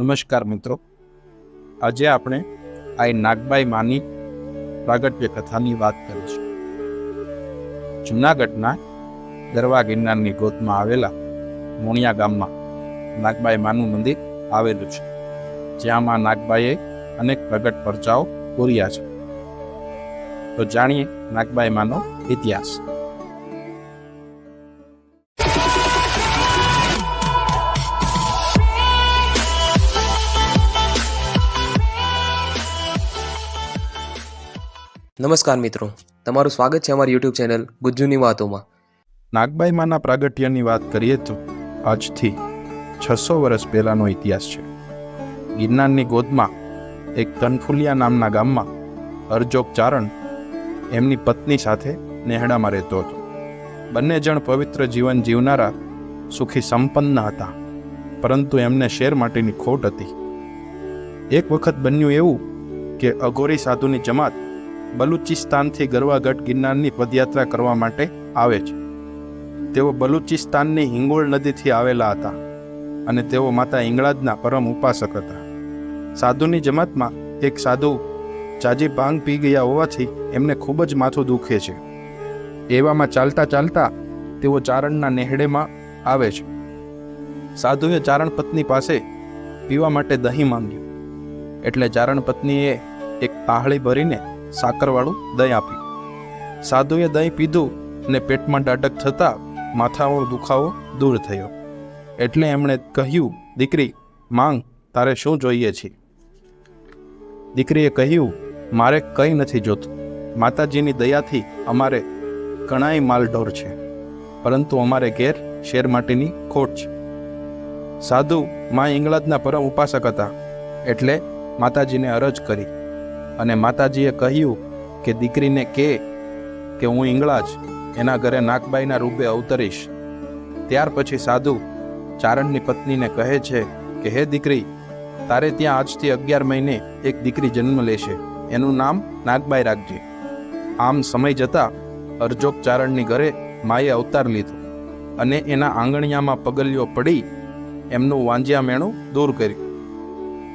નમસ્કાર મિત્રો. આજે આપણે આ નાગબાઈ માની પ્રાગટ્ય કથાની વાત કરીશું. જૂનાગઢના ગરવા ગિરનારની ગોતમાં આવેલા મોણિયા ગામમાં નાગબાઈ માનું મંદિર આવેલું છે. જ્યાં નાગબાઈએ અનેક પ્રગટ પરચાઓ પૂર્યા છે. તો જાણીએ નાગબાઈ માનો ઇતિહાસ. નમસ્કાર મિત્રો. તમારું સ્વાગત છે અમારી યુટ્યુબ ચેનલ ગુજ્જુની વાતોમાં. નાગબાઈ માના પ્રાગટ્યની વાત કરીએ તો આજથી છસો વર્ષ પહેલાંનો ઇતિહાસ છે. ગિરનારની ગોદમાં એક તનફુલિયા નામના ગામમાં અરજોક ચારણ એમની પત્ની સાથે નેહડામાં રહેતો હતો. બંને જણ પવિત્ર જીવન જીવનારા સુખી સંપન્ન હતા, પરંતુ એમને શેર માટેની ખોટ હતી. એક વખત બન્યું એવું કે અઘોરી સાધુની જમાત બલુચિસ્તાનથી ગરવાગઢ ગિરનારની પદયાત્રા કરવા માટે આવે છે. તેઓ બલુચિસ્તાનની હિંગોળ નદીથી આવેલા હતા અને તેઓ માતા હિંગળાજના પરમ ઉપાસક હતા. સાધુની જમાતમાં એક સાધુ ચાજી ભાંગ પી ગયા હોવાથી એમને ખૂબ જ માથું દુખે છે. એવામાં ચાલતા ચાલતા તેઓ ચારણના નેહડેમાં આવે છે. સાધુએ ચારણ પત્ની પાસે પીવા માટે દહીં માંગ્યું. એટલે ચારણ પત્નીએ એક પાહળી ભરીને સાકરવાળું દહીં આપ્યું સાધુએ દહીં પીધું અને પેટમાં ડાડક થતાં માથાનો દુખાવો દૂર થયો. એટલે એમણે કહ્યું, દીકરી, માંગ, તારે શું જોઈએ છે? દીકરીએ કહ્યું, મારે કંઈ નથી જોતું. માતાજીની દયાથી અમારે ઘણાય માલઢોર છે, પરંતુ અમારે ઘેર શેર માટેની ખોટ છે. સાધુ મા ઇંગળાજના પરમ ઉપાસક હતા, એટલે માતાજીને અરજ કરી. અને માતાજીએ કહ્યું કે દીકરીને કે કે હું ઇંગળાજ એના ઘરે નાગબાઈના રૂપે અવતરીશ. ત્યાર પછી સાધુ ચારણની પત્નીને કહે છે કે, હે દીકરી, તારે ત્યાં આજથી અગિયાર મહિને એક દીકરી જન્મ લેશે. એનું નામ નાગબાઈ રાખજે. આમ સમય જતાં અર્જોક ચારણની ઘરે માએ અવતાર લીધો અને એના આંગણિયામાં પગલીઓ પડી એમનું વાંજિયા મેણું દૂર કર્યું.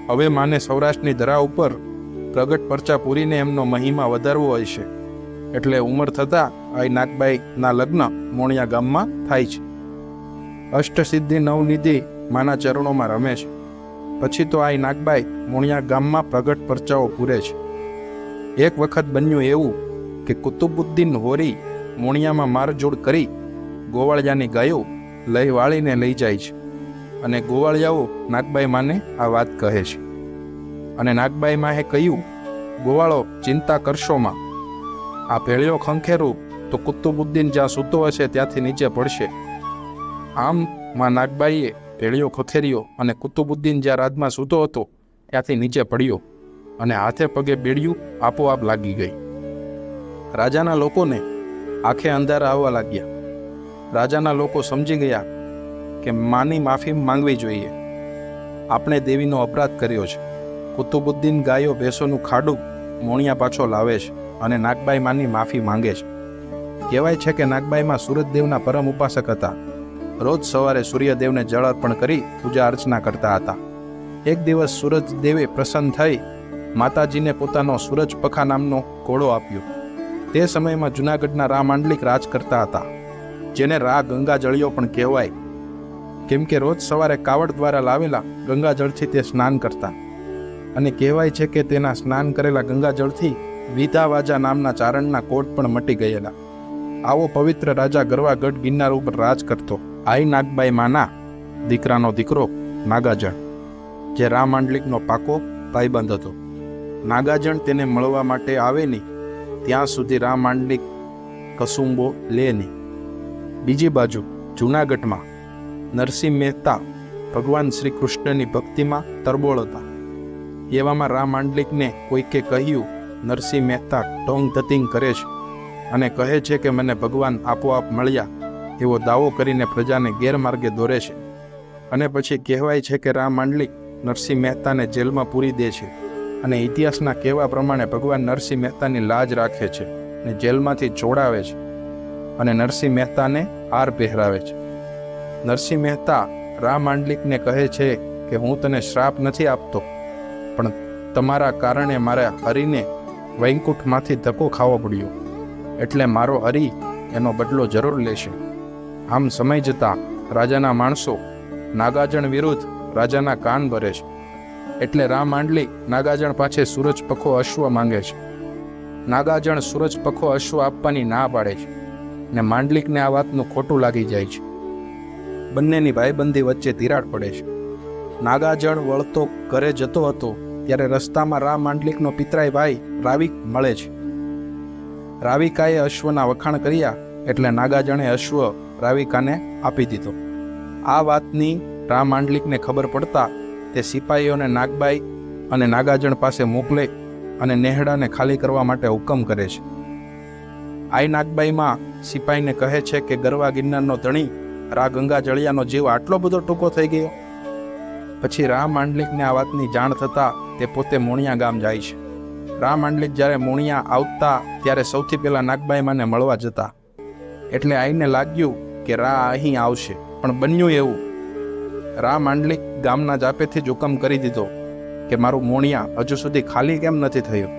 હવે માને સૌરાષ્ટ્રની ધરા ઉપર પ્રગટ પરચા પૂરીને એમનો મહિમા વધારવો હોય છે. એટલે ઉંમર થતાં આ નાગબાઈના લગ્ન મોણિયા ગામમાં થાય છે. અષ્ટસિદ્ધિ નવનિધિ માના ચરણોમાં રમે છે. પછી તો આ નાગબાઈ મોણિયા ગામમાં પ્રગટ પરચાઓ પૂરે છે. એક વખત બન્યું એવું કે કુતુબુદ્દીન હોરી મોણિયામાં મારજોડ કરી ગોવાળિયાની ગાયો લઈ વાળીને લઈ જાય છે. અને ગોવાળિયાઓ નાગબાઈ માને આ વાત કહે છે. અને નાગબાઈ માએ કહ્યું, ગોવાળો, ચિંતા કરશોમાં આ ભેળિયો ખંખેરું તો કુતુબુદ્દીન જ્યાં સૂતો હશે ત્યાંથી નીચે પડશે. આમ માં નાગબાઈએ ભેળિયો ખખેર્યો અને કુતુબુદ્દીન જ્યાં રાજમાં સૂતો હતો, ત્યાંથી નીચે પડ્યો અને હાથે પગે બેડિયું, આપોઆપ લાગી ગઈ. રાજાના લોકોને આંખે અંધારા આવવા લાગ્યા. રાજાના લોકો સમજી ગયા કે માની માફી માંગવી જોઈએ. આપણે દેવીનો અપરાધ કર્યો છે. કુતુબુદ્દીન ગાયો ભેંસોનું ખાડું મોણિયા પાછો લાવે છે અને નાગબાઈ માની માફી માંગે છે. કહેવાય છે કે નાગબાઈમાં સૂરજદેવના પરમ ઉપાસક હતા. રોજ સવારે સૂર્યદેવને જળ અર્પણ કરી પૂજા અર્ચના કરતા હતા. એક દિવસ સૂરજદેવે પ્રસન્ન થઈ માતાજીને પોતાનો સૂરજ પખા નામનો ઘોડો આપ્યો. તે સમયમાં જૂનાગઢના રા માંડલિક રાજ કરતા હતા, જેને રા ગંગાજળિયો પણ કહેવાય. કેમ કે રોજ સવારે કાવડ દ્વારા લાવેલા ગંગાજળથી તે સ્નાન કરતા. અને કહેવાય છે કે તેના સ્નાન કરેલા ગંગાજળથી વિધાવાજા નામના ચારણના કોટ પણ મટી ગયેલા. આવો પવિત્ર રાજા ગરવાગઢ ગિરનાર ઉપર રાજ કરતો. આઈ નાગબાઈ માના દીકરાનો દીકરો નાગાજણ, જે રામાંડલિકનો પાકો ભાઈબંધ હતો. નાગાજણ તેને મળવા માટે આવે નહીં, ત્યાં સુધી રામાંડલિક કસુંબો લે નહીં. બીજી બાજુ જૂનાગઢમાં નરસિંહ મહેતા ભગવાન શ્રી કૃષ્ણની ભક્તિમાં તરબોળ હતા. એવામાં રામ માંડલિકને કોઈકે કહ્યું, નરસિંહ મહેતા ટોંગ ધતિંગ કરે છે. અને કહે છે કે, મને ભગવાન આપોઆપ મળ્યા. એવો દાવો કરીને પ્રજાને ગેરમાર્ગે દોરે છે. અને પછી કહેવાય છે કે, રામ માંડલિક નરસિંહ મહેતાને જેલમાં પૂરી દે છે. અને ઇતિહાસના કહેવા પ્રમાણે ભગવાન નરસિંહ મહેતાની લાજ રાખે છે અને જેલમાંથી છોડાવે છે અને નરસિંહ મહેતાને હાર પહેરાવે છે. નરસિંહ મહેતા રા માંડલિકને કહે છે કે, હું તને શ્રાપ નથી આપતો. તમારા કારણે મારા હરિને વૈકુંઠમાંથી ધક્કો ખાવો પડ્યો. એટલે મારો હરિ એનો બદલો જરૂર લેશે. આમ સમય જતાં રાજાના માણસો નાગાજણ વિરુદ્ધ રાજાના કાન ભરે છે. એટલે રામ માંડલી નાગાજણ પાસે સૂરજ પખો અશ્વ માંગે છે. નાગાજણ સૂરજ પખો અશ્વ આપવાની ના પાડે છે ને માંડલિકને આ વાતનું ખોટું લાગી જાય છે. બંનેની ભાઈબંધી વચ્ચે તિરાડ પડે છે. નાગાજળ વળતો ઘરે જતો હતો ત્યારે રસ્તામાં રા માંડલિકનો પિતરાય ભાઈ રાવિક મળે છે. રાવિકાએ અશ્વના વખાણ કર્યા એટલે નાગાજણે અશ્વ રાવિકાને આપી દીધો. આ વાતની રા માંડલિકને ખબર પડતા તે સિપાહીઓને નાગબાઈ અને નાગાજણ પાસે મોકલે અને નેહડાને ખાલી કરવા માટે હુકમ કરે છે. આઈ નાગબાઈમાં સિપાહીને કહે છે કે ગરવા ગિરનારનો ધણી રા ગંગા જળિયાનો જીવ આટલો બધો ટૂંકો થઈ ગયો? પછી રા માંડલિકને આ વાતની જાણ થતાં તે પોતે મોણિયા ગામ જાય છે. રા માંડલિક જ્યારે મોણિયા આવતા ત્યારે સૌથી પહેલાં નાગબાઈ માને મળવા જતા. એટલે આઈને લાગ્યું કે રા અહીં આવશે, પણ બન્યું એવું. રા માંડલિક ગામના જાપેથી જ હુકમ કરી દીધો કે મારું મોણિયા હજુ સુધી ખાલી કેમ નથી થયું?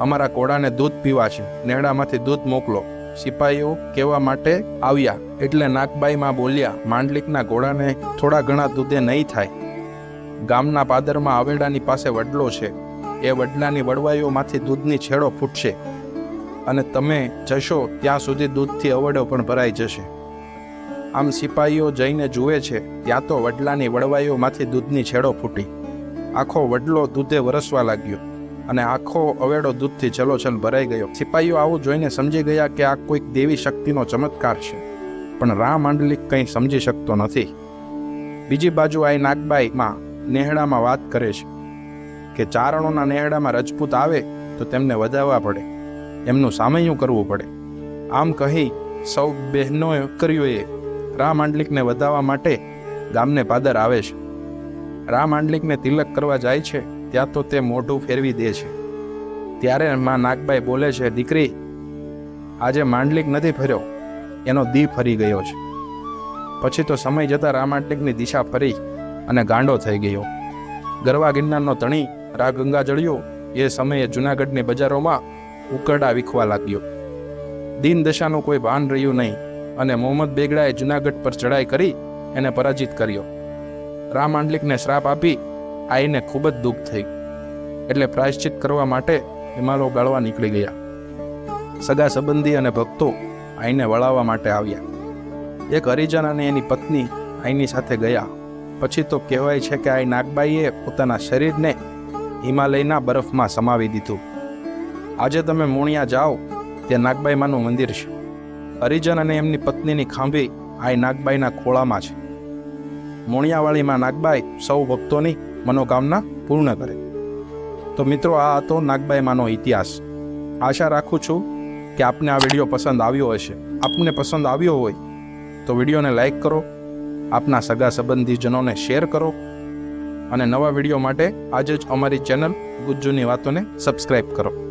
અમારા કોડાને દૂધ પીવા છે, નેડામાંથી દૂધ મોકલો. સિપાહીઓ કહેવા માટે આવ્યા એટલે નાગબાઈમાં બોલ્યા, માંડલિકના ઘોડાને થોડા ઘણા દૂધે નહીં થાય. ગામના પાદરમાં આવેડાની પાસે વડલો છે. એ વડલાની વડવાઈઓમાંથી દૂધની છેડો ફૂટશે અને તમે જશો ત્યાં સુધી દૂધથી અવડો પણ ભરાઈ જશે. આમ સિપાહીઓ જઈને જુએ છે, ત્યાં તો વડલાની વડવાઈઓમાંથી દૂધની છેડો ફૂટી. આખો વડલો દૂધે વરસવા લાગ્યો. અને આખો અવેડો દૂધથી છલોછલ ભરાઈ ગયો. સિપાહીઓ આવું જોઈને સમજી ગયા કે આ કોઈક દેવી શક્તિનો ચમત્કાર છે. પણ રામ આંડલિક કંઈ સમજી શકતો નથી. બીજી બાજુ આ નાગબાઈમાં નેહડામાં વાત કરે છે કે ચારણોના નેહડામાં રજપૂત આવે તો તેમને વધાવવા પડે. એમનું સામૈયું કરવું પડે. આમ કહી સૌ બહેનો કર્યોએ રામ આંડલિકને વધાવવા માટે ગામને પાદર આવે છે. રામ આંડલિકને તિલક કરવા જાય છે. ત્યાં તો તે મોઢું ફેરવી દે છે. ત્યારે માં નાગબાઈ બોલે છે, દીકરી, આજે માંડલિક નથી ફર્યો. એનો દી ફરી ગયો છે. પછી તો સમય જતાં રામાંડલિકની દિશા ફરી અને ગાંડો થઈ ગયો. ગરવા ગિરનારનો તણી રા ગંગા જળ્યો, એ સમયે જુનાગઢની બજારોમાં ઉકરડા વીખવા લાગ્યો. દિન દશાનું કોઈ ભાન રહ્યું નહીં અને મોહમ્મદ બેગડાએ જુનાગઢ પર ચડાઈ કરી એને પરાજિત કર્યો. રામાંડલિકને શ્રાપ આપી આઈને ખૂબ જ દુઃખ થઈ. એટલે પ્રાયશ્ચિત કરવા માટે હિમાલો ગાળવા નીકળી ગયા. સગા સંબંધી અને ભક્તો આઈને વળાવવા માટે આવ્યા. એક હરિજન અને એની પત્ની આઈની સાથે ગયા. પછી તો કહેવાય છે કે આઈ નાગબાઈએ પોતાના શરીરને હિમાલયના બરફમાં સમાવી દીધું. આજે તમે મોણિયા જાઓ તે નાગબાઈમાનું મંદિર છે. હરિજન અને એમની પત્નીની ખાંભી આ નાગબાઈના ખોળામાં છે. મોણિયાવાળીમાં નાગબાઈ સૌ ભક્તોની મનોકામના પૂર્ણ કરે. તો મિત્રો, આ હતો નાગબાઈમાનો ઇતિહાસ. આશા રાખું છું કે આપને આ વીડિયો પસંદ આવ્યો હશે. આપને પસંદ આવ્યો હોય તો વિડીયોને લાઈક કરો, આપના સગા સંબંધીજનોને શેર કરો અને નવા વીડિયો માટે આજે જ અમારી ચેનલ ગુજ્જુની વાતોને સબસ્ક્રાઈબ કરો.